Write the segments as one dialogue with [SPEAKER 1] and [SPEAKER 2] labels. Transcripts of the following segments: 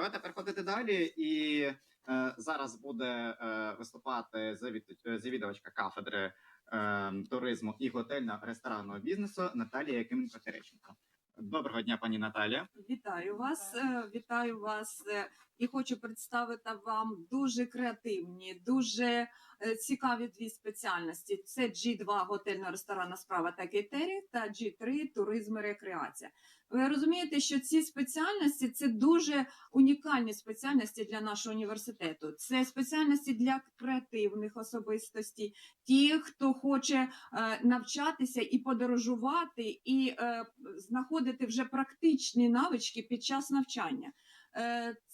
[SPEAKER 1] давайте переходити далі. І е, зараз буде е, виступати завід- завідувачка кафедри е, туризму і готельно-ресторанного бізнесу Наталія Якименко Терещенко. Доброго дня, пані Наталія.
[SPEAKER 2] Вітаю вас, е, вітаю вас е, і хочу представити вам дуже креативні, дуже цікаві дві спеціальності. Це G2 готельна ресторанна справа та кейтерінг та G3 туризм і рекреація. Ви розумієте, що ці спеціальності це дуже унікальні спеціальності для нашого університету. Це спеціальності для креативних особистостей, ті, хто хоче е, навчатися і подорожувати, і е, знаходити вже практичні навички під час навчання.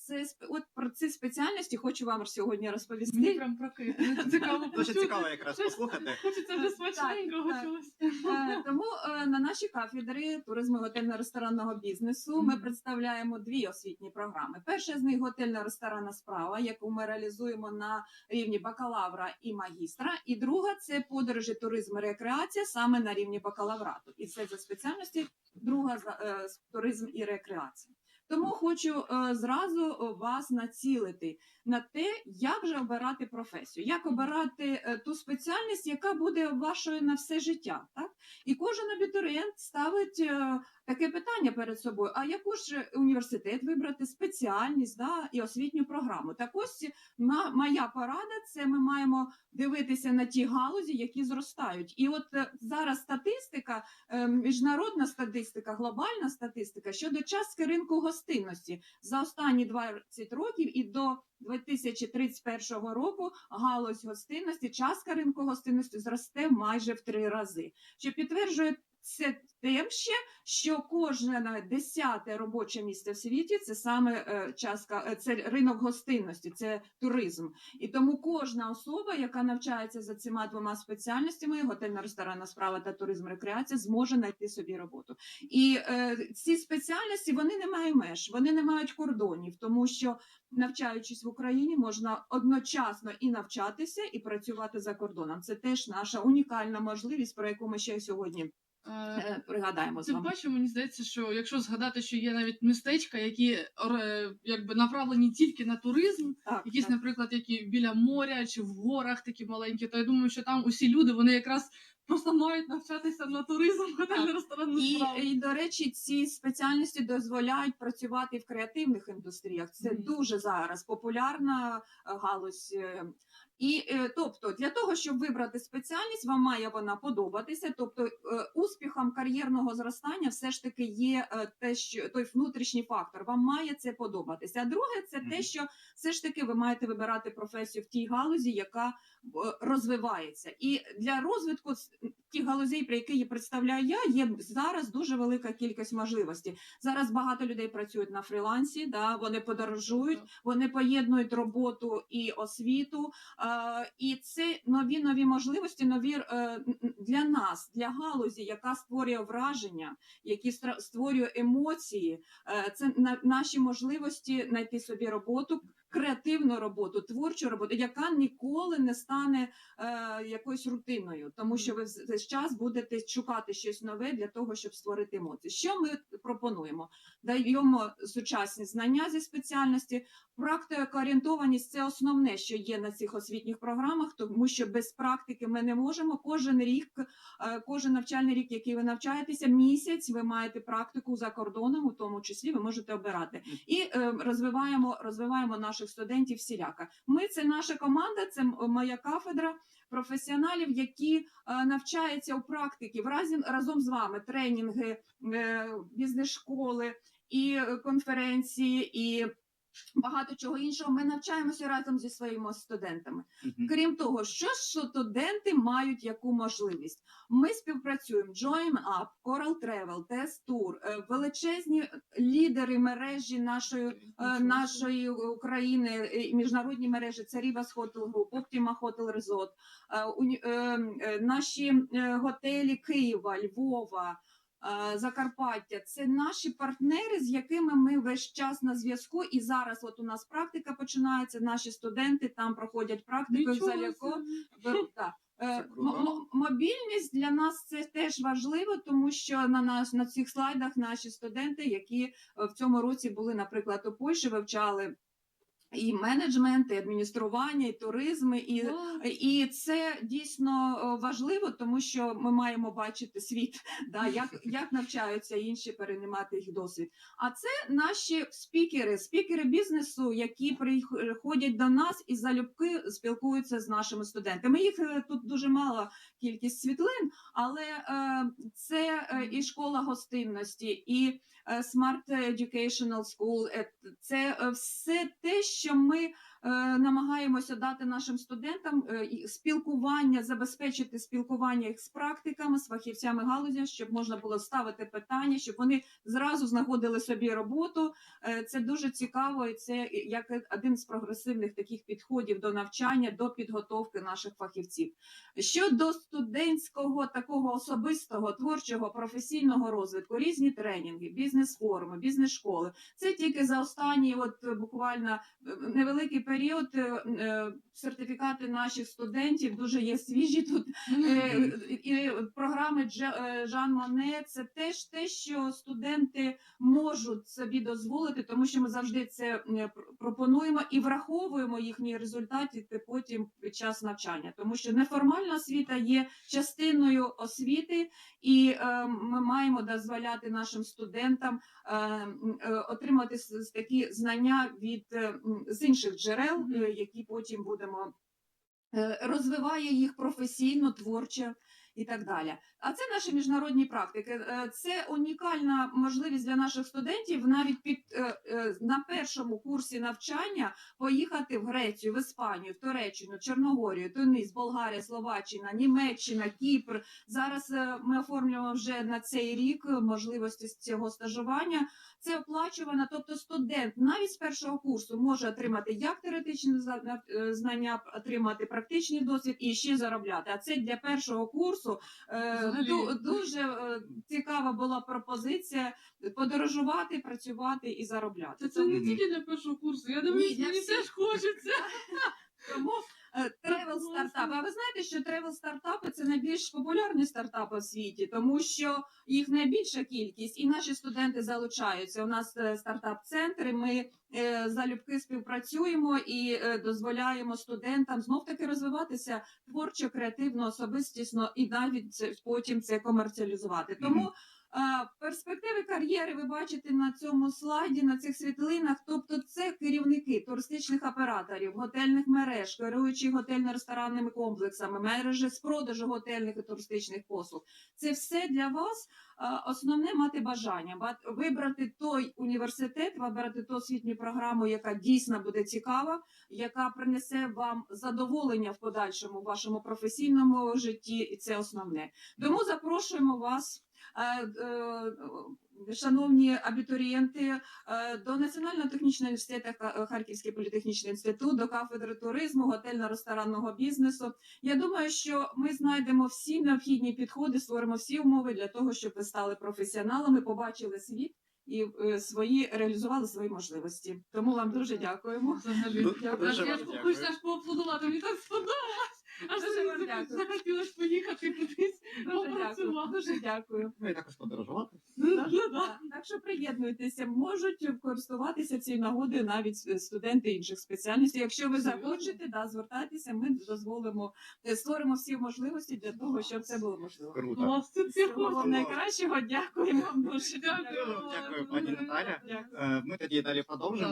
[SPEAKER 2] Це от про ці спеціальності хочу вам сьогодні розповісти.
[SPEAKER 3] Мені прям прокидно. Цікаво
[SPEAKER 1] Дуже цікаво якраз послухати.
[SPEAKER 3] Хочеться вже смачненького чогось.
[SPEAKER 2] Е, Тому е, на нашій кафедрі туризму готельно-ресторанного бізнесу ми представляємо дві освітні програми. Перша з них готельно-ресторанна справа, яку ми реалізуємо на рівні бакалавра і магістра. І друга це подорожі, туризм і рекреація саме на рівні бакалаврату. І це за спеціальності друга за е, туризм і рекреація. Тому хочу е, зразу е, вас націлити на те, як же обирати професію, як обирати е, ту спеціальність, яка буде вашою на все життя. Так? І кожен абітурієнт ставить е, таке питання перед собою: а яку ж університет вибрати, спеціальність да, і освітню програму? Так ось моя порада це ми маємо дивитися на ті галузі, які зростають. І от е, зараз статистика, е, міжнародна статистика, глобальна статистика щодо частки ринку гостинності за останні 20 років і до 2031 року галузь гостинності, частка ринку гостинності зросте майже в три рази, що підтверджує це тим ще, що кожне десяте робоче місце в світі це саме е, частка, е, це ринок гостинності, це туризм. І тому кожна особа, яка навчається за цими двома спеціальностями, готельна ресторанна справа та туризм рекреація, зможе знайти собі роботу. І е, ці спеціальності вони не мають меж, вони не мають кордонів, тому що навчаючись в Україні, можна одночасно і навчатися, і працювати за кордоном. Це теж наша унікальна можливість, про яку ми ще сьогодні пригадаємо з
[SPEAKER 3] Тим
[SPEAKER 2] вами.
[SPEAKER 3] паче, мені здається, що якщо згадати, що є навіть містечка, які якби направлені тільки на туризм,
[SPEAKER 2] Так,
[SPEAKER 3] якісь,
[SPEAKER 2] так.
[SPEAKER 3] наприклад, які біля моря чи в горах такі маленькі, то я думаю, що там усі люди вони якраз просто мають навчатися на туризм, готельно ресторанну
[SPEAKER 2] І,
[SPEAKER 3] справу.
[SPEAKER 2] і до речі, ці спеціальності дозволяють працювати в креативних індустріях. Це
[SPEAKER 3] Мгм.
[SPEAKER 2] дуже зараз популярна е, галузь. е. І е, тобто, для того, щоб вибрати спеціальність, вам має вона подобатися. Тобто, е, успіхом кар'єрного зростання все ж таки є е, те, що той внутрішній фактор. Вам має це подобатися. А друге, це те,
[SPEAKER 1] Мгм.
[SPEAKER 2] що все ж таки ви маєте вибирати професію в тій галузі, яка е, розвивається. І для розвитку с- тих галузей, про які я представляю я, є зараз дуже велика кількість можливостей. Зараз багато людей працюють на фрілансі, да, вони подорожують, вони поєднують роботу і освіту. Е, і це нові нові можливості, нові е, для нас, для галузі, яка створює враження, які створює емоції. Е, це на, наші можливості знайти собі роботу. Креативну роботу, творчу роботу, яка ніколи не стане е, якоюсь рутиною, тому що ви весь час будете шукати щось нове для того, щоб створити емоції. Що ми пропонуємо? Даємо сучасні знання зі спеціальності, практикоорієнтованість це основне, що є на цих освітніх програмах, тому що без практики ми не можемо. Кожен рік, е, кожен навчальний рік, який ви навчаєтеся, місяць ви маєте практику за кордоном, у тому числі ви можете обирати. І е, розвиваємо, розвиваємо наших студентів всіляка. Ми це наша команда, це моя кафедра професіоналів, які е, навчаються у практиці разом з вами тренінги, е, бізнес-школи і е, конференції, і багато чого іншого. Ми навчаємося разом зі своїми студентами. Крім того, що ж студенти мають яку можливість? Ми співпрацюємо Join Up, Coral Travel, Test Tour, е, величезні лідери мережі нашої е, нашої України е, міжнародні мережі це Rivas Hotel Group, Optima Hotel Resort, наші готелі Києва, Львова. Е, Закарпаття це наші партнери, з якими ми весь час на зв'язку. І зараз, от у нас практика починається. Наші студенти там проходять практику
[SPEAKER 3] Нічого
[SPEAKER 2] заляко Е, Мобільність для нас це теж важливо, тому що на нас на цих слайдах наші студенти, які е, в цьому році були, наприклад, у Польщі, вивчали і менеджмент, і адміністрування, і туризм, і і це дійсно е, важливо, тому що ми маємо бачити світ, да, як, як навчаються інші переймати їх досвід. А це наші спікери, спікери бізнесу, які приходять до нас і залюбки спілкуються з нашими студентами. Їх е, тут дуже мала кількість світлин, але е, це і школа гостинності, і Smart Educational School. Це все те, що ми е, намагаємося дати нашим студентам е, спілкування, забезпечити спілкування їх з практиками, з фахівцями галузі, щоб можна було ставити питання, щоб вони зразу знаходили собі роботу. Е, Це дуже цікаво, і це як один з прогресивних таких підходів до навчання, до підготовки наших фахівців. Щодо студентського такого особистого, творчого, професійного розвитку, різні тренінги, бізнес-форуми, бізнес-школи. Це тільки за останній, от е, буквально е, невеликий період. Е, е, Сертифікати наших студентів дуже є свіжі тут. Е, І програми е, Жан Моне це теж те, що студенти можуть собі дозволити, тому що ми завжди це пропонуємо і враховуємо їхні результати потім під час навчання, тому що неформальна освіта є частиною освіти, і е, ми маємо дозволяти нашим студентам отримати такі знання від з інших джерел, які потім будемо е, розвиває їх професійно, творчо і так далі. А це наші міжнародні практики. Е, Це унікальна можливість для наших студентів навіть під е, е, на першому курсі навчання поїхати в Грецію, в Іспанію, в Туреччину, Чорногорію, Туніс, Болгарія, Словаччина, Німеччина, Кіпр. Зараз ми оформлюємо вже на цей рік можливості з цього стажування. Це оплачувано, тобто студент навіть з першого курсу може отримати як теоретичні знання, отримати практичний досвід і ще заробляти. А це для першого курсу е,
[SPEAKER 3] Взагалі.
[SPEAKER 2] ду- дуже е, цікава була пропозиція подорожувати, працювати і заробляти.
[SPEAKER 3] Це, це не тільки для першого курсу. Я
[SPEAKER 2] думаю,
[SPEAKER 3] мені теж хочеться.
[SPEAKER 2] Тому тревел
[SPEAKER 3] класно.
[SPEAKER 2] стартап. А ви знаєте, що тревел стартапи це найбільш популярні стартапи в світі, тому що їх найбільша кількість, і наші студенти залучаються. У нас е, стартап-центри. Ми е, залюбки співпрацюємо і е, дозволяємо студентам знов таки розвиватися творчо, креативно, особистісно і навіть потім це комерціалізувати. Тому. Перспективи кар'єри ви бачите на цьому слайді, на цих світлинах. Тобто, це керівники туристичних операторів, готельних мереж, керуючі готельно-ресторанними комплексами, мережі з продажу готельних і туристичних послуг. Це все для вас основне мати бажання ба- вибрати той університет, вибрати ту освітню програму, яка дійсно буде цікава, яка принесе вам задоволення в подальшому вашому професійному житті, і це основне. Тому запрошуємо вас. Е, е, Шановні абітурієнти, е, до Національного технічного університету Харківський політехнічний інститут, до кафедри туризму, готельно-ресторанного бізнесу. Я думаю, що ми знайдемо всі необхідні підходи, створимо всі умови для того, щоб ви стали професіоналами, побачили світ і свої реалізували свої можливості. Тому вам дуже дякуємо.
[SPEAKER 3] Взагалі.
[SPEAKER 1] Ду-
[SPEAKER 3] Я,
[SPEAKER 1] дуже
[SPEAKER 3] я
[SPEAKER 1] вам
[SPEAKER 3] ж
[SPEAKER 1] дякую.
[SPEAKER 3] хочеться аж поаплодувати,
[SPEAKER 2] Дуже вам дякую.
[SPEAKER 3] захотілося поїхати кудись
[SPEAKER 2] Дуже дякую.
[SPEAKER 3] попрацювати.
[SPEAKER 2] Дуже дякую.
[SPEAKER 1] Ну і також подорожувати.
[SPEAKER 3] Ну,
[SPEAKER 2] Так,
[SPEAKER 3] ну,
[SPEAKER 2] так. Що приєднуйтеся, можуть користуватися цією нагодою навіть е, студенти інших спеціальностей. Якщо ви захочете, да, звертайтеся, ми дозволимо е, створимо всі можливості для того, щоб це було можливо.
[SPEAKER 1] Круто.
[SPEAKER 2] Всього найкращого, дякуємо вам дуже.
[SPEAKER 3] Дякую.
[SPEAKER 1] Дякую, пані Наталя. Е, Ми тоді далі продовжимо.